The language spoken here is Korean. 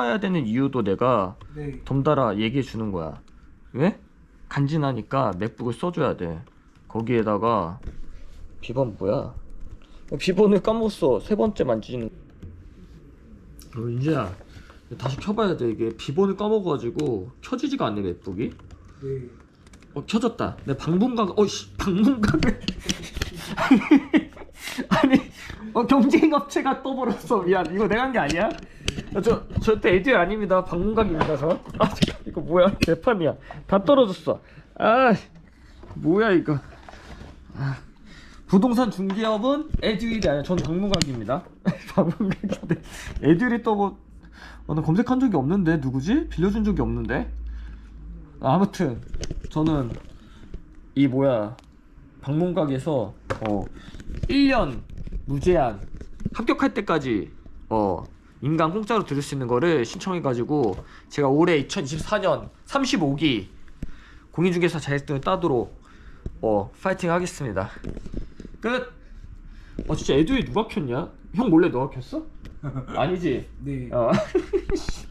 켜놔야 되는 이유도 내가 네. 덤달아 얘기해 주는 거야. 왜? 간지나니까 맥북을 써줘야 돼. 거기에다가 비번 뭐야? 어, 비번을 까먹었어. 세 번째 만지는. 어, 인재야. 다시 켜봐야 돼. 이게 비번을 까먹어가지고 켜지지가 않네 맥북이. 네. 어 켜졌다. 내 방문각. 어씨 방문각을. 아니 어 경쟁 업체가 떠버렸어. 미안. 이거 내가 한 게 아니야? 어, 저 절대 에듀 아닙니다. 방문각입니다 저. 아 이거 뭐야? 대판이야. 다 떨어졌어. 아 뭐야 이거. 아, 부동산 중개업은 에듀일이 아니야. 전 방문각입니다. 방문각인데 에듀일이 떠고 어, 나 검색한 적이 없는데 누구지? 빌려준 적이 없는데. 아무튼 저는 이 뭐야 방문각에서 어 1년 무제한 합격할 때까지 어 인강 공짜로 들을 수 있는 거를 신청해 가지고 제가 올해 2024년 35기 공인중개사 자격증을 따도록 어 파이팅 하겠습니다. 끝. 어 진짜 애도에 누가 켰냐? 형 몰래 너가 켰어? 아니지. 네. 어.